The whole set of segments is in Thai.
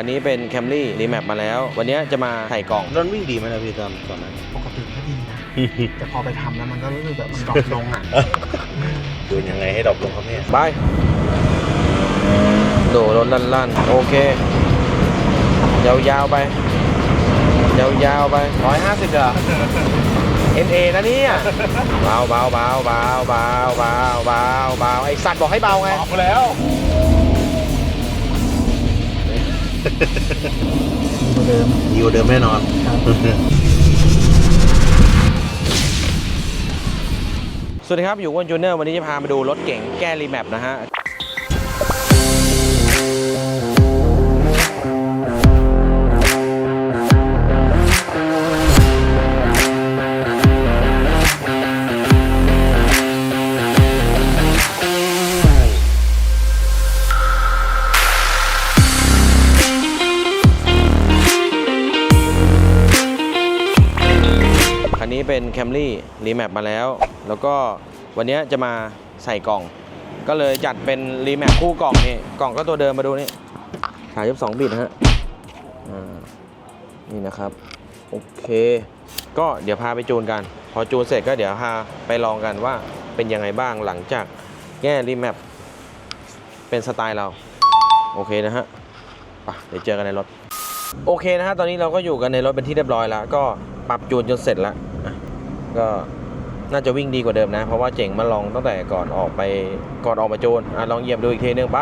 คันนี้เป็น Camry Remap มาแล้ว วันนี้จะมาใส่กล่องรถวิ่งดีไหมนะพี่ตอนตอนนั้นปกติก็ดีนะ แต่พอไปทำแล้วมันก็รู้สึกแบบมันดรอปลงอะดูยังไงให้ดรอปลงครับเนี่ยไปโดดรถลั่นๆ โอเค ยาวๆไป ยาวๆไปร้อยห้าสิบเหรอ NA นะเนี่ยเบาเบาเบาเบาเบาเบาเบาเบาไอสัตว์บอกให้เบาไงออกแล้ว ดีกว่าเดิมดีกว่าเดิมแน่นอนครับสวัสดีครับ อยู่วันจูเนอร์วันนี้จะพามาดูรถเก๋งแก้รีแมปนะฮะ เป็น Camry Remap มาแล้ว แล้วก็วันนี้จะมาใส่กล่อง ก็เลยจัดเป็น Remap คู่กล่องนี่กล่องก็ตัวเดิมมาดูนี่สายสองบิตนะฮะอ่านี่นะครับ โอเค ก็เดี๋ยวพาไปจูนกัน พอจูนเสร็จก็เดี๋ยวพาไปลองกันว่าเป็นยังไงบ้างหลังจากแง่ Remap เป็นสไตล์เรา โอเคนะฮะไปเดี๋ยวเจอกันในรถ โอเคนะฮะ ตอนนี้เราก็อยู่กันในรถเป็นที่เรียบร้อยแล้ว ก็ปรับจูนจนเสร็จแล้ว ก็น่าจะวิ่งดีกว่าเดิมนะ เพราะว่าเจ๋งมาลองตั้งแต่ก่อนออกไปก่อนออกมาโจนอะลองเหยียบดูอีกทีนึงไป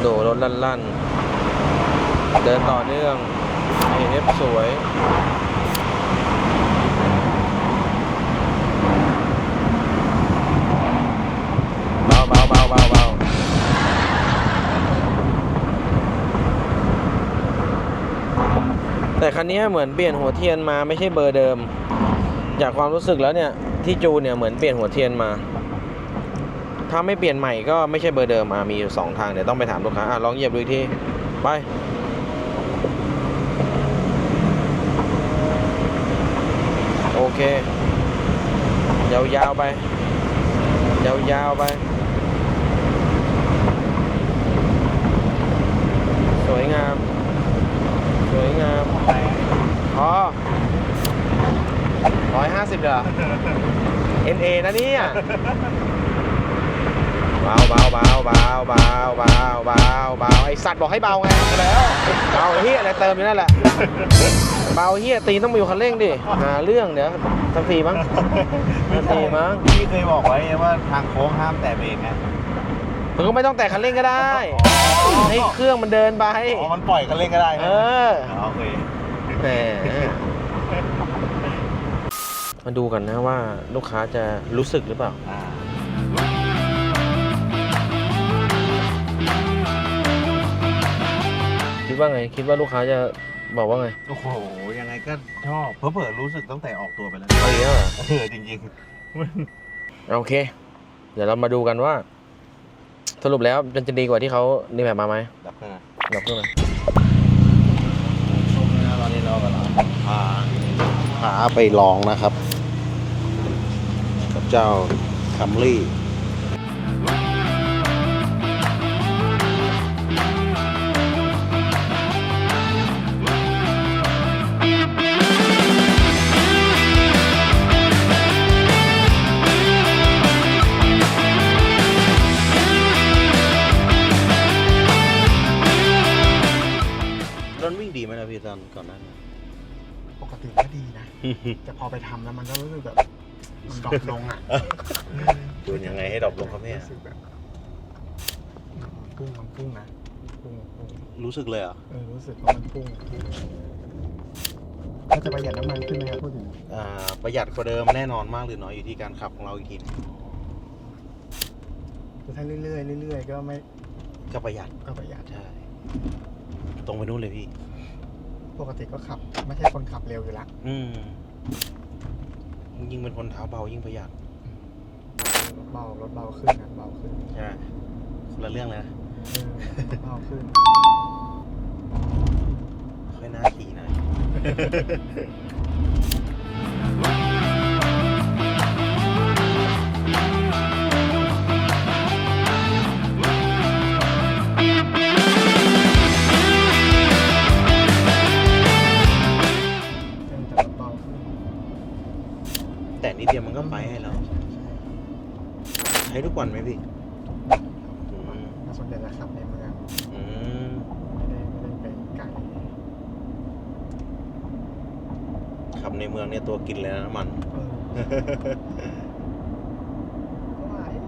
โดดรถลั่นๆ เดินต่อเนื่องเอฟสวย แต่คันนี้เหมือนเปลี่ยนหัวเทียนมาไม่ใช่เบอร์เดิม จากความรู้สึกแล้วเนี่ยที่จูเนี่ยเหมือนเปลี่ยนหัวเทียนมา ถ้าไม่เปลี่ยนใหม่ก็ไม่ใช่เบอร์เดิมอะมีอยู่สองทางเดี๋ยวต้องไปถามลูกค้าอะลองเหยียบดูอีกทีไปโอเค ยาวๆไป ยาวๆไป สวยงาม วยงามอ๋อร้อยห้าสิบเหรอ NA นะเนี่ยเบาเบาเบาเบาเบาเบาเบาเบาไอสัตว์บอกให้เบาไงแล้วเบาเฮียอะไรเติมอยู่นั่นแหละเบาเฮียตีนต้องมีคันเร่งดิหาเรื่องเดี๋ยวสักทีมั้งสักทีมั้งพี่เคยบอกไว้ว่าทางโค้งห้ามแตะเบรกไง มึงก็ไม่ต้องแตะคันเร่งก็ได้ ให้เครื่องมันเดินไป อ๋อ มันปล่อยกันเล่นก็ได้เอนะอโอเคแหมมาดูกันนะว่าลูกค้าจะรู้สึกหรือเปล่า อ่าคิดว่าไง คิดว่าลูกค้าจะบอกว่าไงโอ้โห ยังไงก็ชอบ เพราะเผลอๆรู้สึกตั้งแต่ออกตัวไปแล้ว เอาอย่างนี้เหรอเออจริงโอเค เดี๋ยวเรามาดูกันว่า สรุปแล้วมันจะดีกว่าที่เขานี่แบบมาไหมๆดับเครื่องนะดับเครื่องไหมตอนนี้เรากำลังพาพาไปลองนะครับ กับเจ้าคัมรี่ ไหมนะพี่ตอนก่อนหนั้น ปกติก็ดีนะ แต่พอไปทำแล้วมันก็รู้สึกแบบมันดรอปลงอะดูยังไงให้ดรอปลงครับเนี่ย รู้สึกแบบพุ่งมันพุ่งนะพุ่งพุ่งรู้สึกเลยเหรอเออรู้สึกว่ามันพุ่งก็จะประหยัดน้ำมันขึ้นไหมครับพูดถึงอ่าประหยัดกว่าเดิมแน่นอนมากหรือน้อยอยู่ที่การขับของเราอีกทีนึงคือถ้าเรื่อยๆเรื่อยๆก็ไม่ก็ประหยัดก็ประหยัดใช่ตรงไปนู่นเลยพี่ ปกติก็ขับ ไม่ใช่คนขับเร็วอยู่ละอืมยิ่งเป็นคนเท้าเบายิ่งประหยัดรถเบารถเบาขึ้นนะเบาขึ้นใช่คนละเรื่องเลยนะเออเบาขึ้น ค่อยน่าขี่หนะไฟให้เราใช้ทุกวันไหมพี่อืมแล้วส่วนใหญ่จะขับในเมืองอืมไม่ได้ไม่ได้ไปไกลขับในเมืองเนี่ยตัวกินเลยนะน้ำมัน เออเพราะว่าเอ๊ะ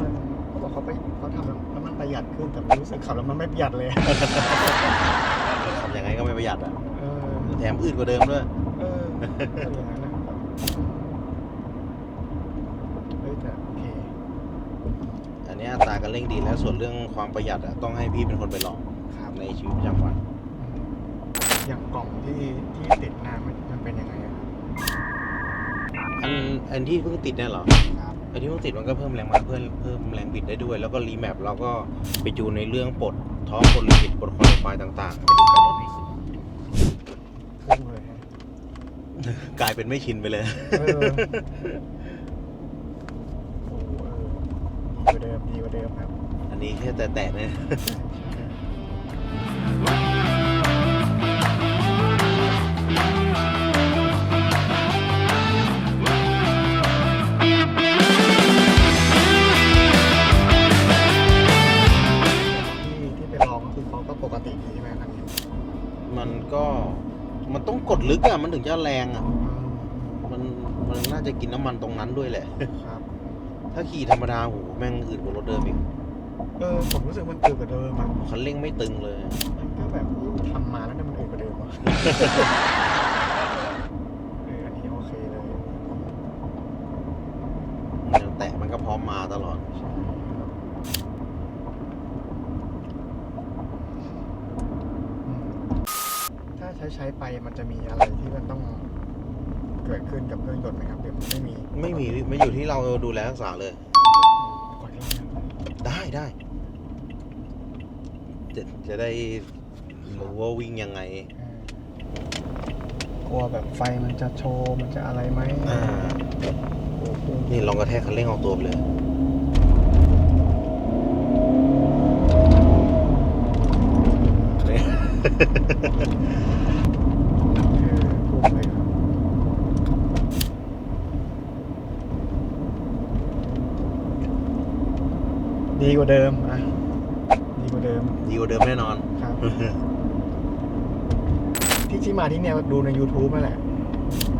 มันเขาบอกเขาไปเขาทำแล้วมันประหยัดขึ้นแต่รู้สึกขับแล้วมันไม่ประหยัดเลย ขับยังไงก็ไม่ประหยัดอะ เออแถมอืดกว่าเดิมด้วย เออเป็นอย่างนั้นนะเฮ้ยแต่โอเค อั นนี้อัตราการเร่งดีแล้วส่วนเรื่องความประหยัดอะต้องให้พี่เป็นคนไปลองครับในชีวิตประจำวัน อย่างกล่องที่ที่ติดหน้ามันมันเป็นยังไงอะครับอันอันที่เพิ่งติดเนี่ยเหรอ ครับอันที่เพิ่งติดมันก็เพิ่มแรงม้าเพิ่มเพิ่มแรงบิดได้ด้วย แล้วก็รีแมปเราก็ไปจูนในเรื่องปลดท้องปลดลิมิตปลดคอร์ไฟต่างๆไปดูกันรถพุ่งเลยฮะกลายเป็นไม่ชินไปเลย เออโอ้เออดีก ว่าเดิมดีกว่าเดิมครับ อันนี้แค่แต่แต่เนี่ยที่ที่ไปลองคือเขาก็ปกติดีใช่ไหมคันนี้มันก็มันต้องกดลึกอะมันถึงจะแรงอะอืมมันมันน่าจะกินน้ำมันตรงนั้นด้วยแหละ ครับ ถ้าขี่ธรรมดาโหแม่งอืดกว่ารถเดิมอีกเออผมรู้สึกมันอืดกว่าเดิมอะคันเร่งไม่ตึงเลย มันก็แบบทำมาแล้วเนี่ยมันอืดกว่าเดิมอะ เอออันนี้โอเคเลยแตะมันก็พร้อมมาตลอด ใช่ครับอืมถ้าใช้ใช้ไปมันจะมีอะไรที่มันต้องเกิดขึ้นกับเครื่องยนต์ไหมครับหรือมันไม่มีไม่มีไม่อยู่ที่เราดูแลรักษาเลยก่อนที่เราจะได้ได้จะจะได้รู้ว่าวิ่งยังไงกลัวแบบไฟมันจะโชว์มันจะอะไรไหมอ่า โอ้โหนี่ลองกระแทกคันเร่งออกตัวไปเลยพุ่งเลยครับ ดีกว่าเดิมอะดีกว่าเดิมดีกว่าเดิมแน่นอน ครับ ที่ที่มาที่เนี่ยดูใน YouTube นั่นแหละ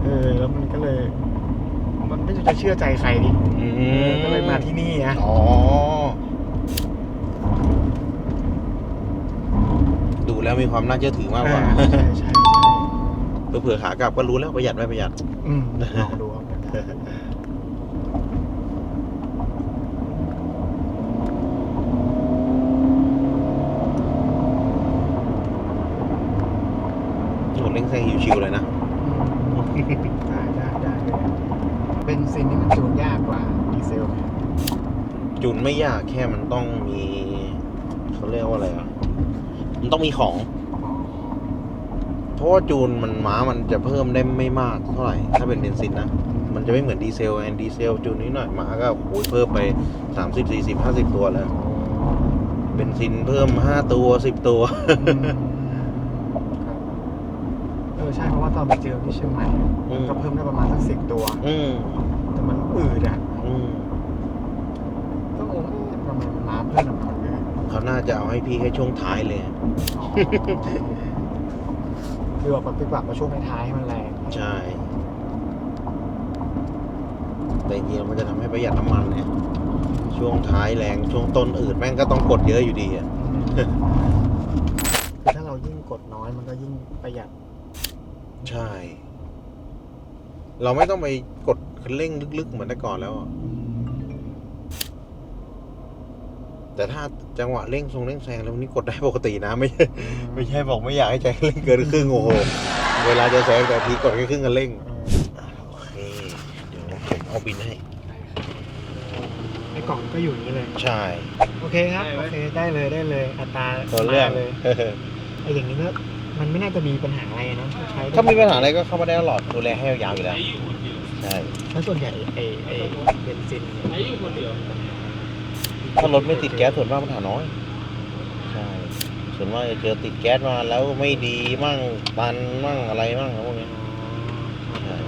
เออ แล้วมันก็เลย มันไม่รู้จะเชื่อใจใครดิอืเออก็เลยมาที่นี่นะอ๋อ ดูแล้วมีความน่าเชื่อถือมากกว่า อ่ใช่ใช่ใช่เผื่อๆขากลับก็รู้แล้วประหยัดไม่ประหยัด อืมลองดูครับ เร่งแซงชิวๆเลยนะ ได้ได้ได้เลยเบนซินนี่มันจูนยากกว่าดีเซลไหมจูนไม่ยากแค่มันต้องมีเขาเรียกว่าอะไรอะ มันต้องมีของ เพราะว่าจูนมันม้ามันจะเพิ่มได้ไม่มากเท่าไหร่ถ้าเป็นเบนซินนะ มันจะไม่เหมือนดีเซลไงดีเซลจูนนิดหน่อยม้าก็โอ้ยเพิ่มไป30 40 50ตัวแล้วเบนซินเพิ่ม5ตัว10ตัว อืมครับเออใช่เพราะว่าตอนไปเจอที่เชียงใหม่อืมก็เพิ่มได้ประมาณสักสิบตัว อืมแต่มันอืดอะอืมก็งงเอ๊ะทำไมมันน้ำเพิ่มน้ำมันอืดเขาน่าจะเอาให้พี่แค่ช่วงท้ายเลยอ๋อคือแบบมันไปปรับมาช่วงท้ายๆให้มันแรงใช่ แต่จริงๆมันจะทำให้ประหยัดน้ำมันเนี่ยช่วงท้ายแรงช่วงต้นอืดแม่งก็ต้องกดเยอะอยู่ดีอะคือถ้าเรายิ่งกดน้อยมันก็ยิ่งประหยัด ใช่ เราไม่ต้องไปกดคันเร่งลึกๆ เหมือนแต่ก่อนแล้วอะแต่ถ้าจังหวะเร่งทรงเร่งแซงแล้วนี้กดได้ปกตินะ ไม่ใช่ไม่ใช่บอกไม่อยากให้ใจเร่งเกินครึ่งโอ้โหเวลาจะแซงแต่ทีกดแค่ครึ่งคันเร่งเออโอเคเดี๋ยวผมเอาบินให้ในกล่องก็อยู่อย่างนี้เลย ใช่ โอเคครับ โอเค ได้เลยได้เลย อัตราตัวเรื่องมาเลยไอ้อย่างนี้ก็ มันไม่น่าจะมีปัญหาอะไรนะใช้ได้ถ้ามีปัญหาอะไรก็เข้ามาได้ตลอดดูแลให้ยาวๆอยู่แล้วใช่แล้วส่วนใหญ่ไอ้ไอ้เบนซินเนี่ยถ้ารถไม่ติดแก๊สส่วนมากปัญหาน้อยใช่ส่วนมากจะเจอติดแก๊สมาแล้วไม่ดีมั่งตันมั่งอะไรมั่งพวกนี้ใช่ส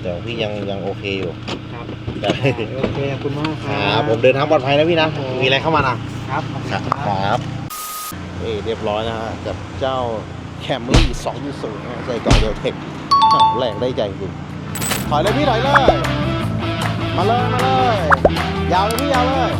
แต่ของพี่ยังยังโอเคอยู่ครับแต่โอเคขอบคุณมากคครัรับผมเดินทางปลอดภัยนะพี่นะครับผมมีอะไรเข้ามานะครับ ครับครับ เอเรียบร้อยนะฮะกับเจ้าแคมรี่2.0นะใส่กล่องเดียวเทคแรงได้ใจจริงถอยเลยพี่ถอยเลย มาเลย มาเลย ยาวเลยพี่ยาวเลย